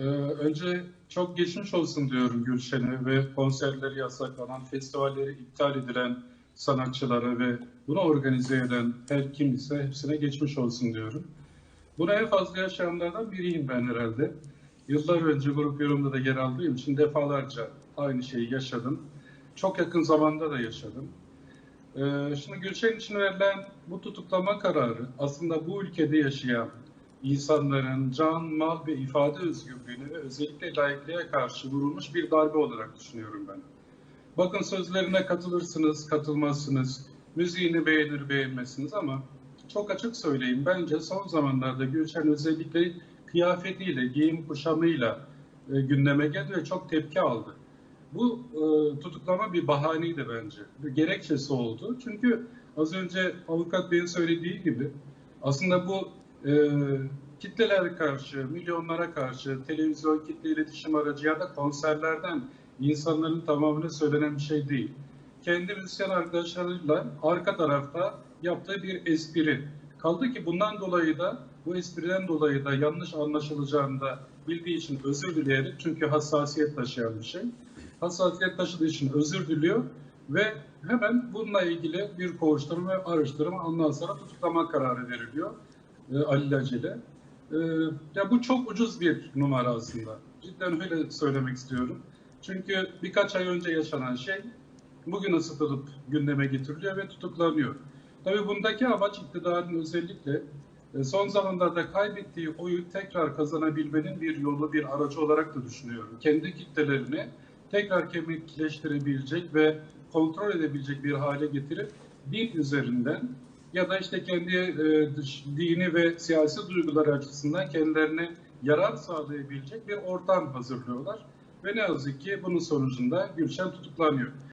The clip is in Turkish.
Ee, önce çok geçmiş olsun diyorum Gülşen'e ve konserleri yasaklanan, festivalleri iptal edilen sanatçılara ve bunu organize eden her kim ise hepsine geçmiş olsun diyorum. Bunu en fazla yaşayanlardan biriyim ben herhalde. Yıllar önce grup yorumunda da yer aldığım için defalarca aynı şeyi yaşadım. Çok yakın zamanda da yaşadım. Ee, şimdi Gülşen için verilen bu tutuklama kararı aslında bu ülkede yaşayan insanların can, mal ve ifade özgürlüğüne ve özellikle laikliğe karşı vurulmuş bir darbe olarak düşünüyorum ben. Bakın sözlerine katılırsınız, katılmazsınız, müziğini beğenir, beğenmezsiniz ama çok açık söyleyeyim bence son zamanlarda Gülşen özellikle kıyafetiyle, giyim kuşamıyla e, gündeme geldi ve çok tepki aldı. Bu e, tutuklama bir bahaneydi bence. Bir gerekçesi oldu. Çünkü az önce avukat beyin söylediği gibi aslında bu e, kitlelere karşı, milyonlara karşı televizyon, kitle iletişim aracı ya da konserlerden insanların tamamına söylenen bir şey değil. Kendi müzisyen arkadaşlarıyla arka tarafta yaptığı bir espri. Kaldı ki bundan dolayı da bu espriden dolayı da yanlış anlaşılacağını da bildiği için özür dileyerek çünkü hassasiyet taşıyan bir şey. Hassasiyet taşıdığı için özür diliyor ve hemen bununla ilgili bir kovuşturma ve araştırma ondan sonra tutuklama kararı veriliyor e, alelacele. E, ya bu çok ucuz bir numara aslında. Cidden öyle söylemek istiyorum. Çünkü birkaç ay önce yaşanan şey bugün ısıtılıp gündeme getiriliyor ve tutuklanıyor. Tabii bundaki amaç iktidarın özellikle e, son zamanlarda kaybettiği oyu tekrar kazanabilmenin bir yolu, bir aracı olarak da düşünüyorum. Kendi kitlelerini tekrar kemikleştirebilecek ve kontrol edebilecek bir hale getirip din üzerinden ya da işte kendi e, dış, dini ve siyasi duyguları açısından kendilerine yarar sağlayabilecek bir ortam hazırlıyorlar. Ve ne yazık ki bunun sonucunda Gülşen tutuklanıyor.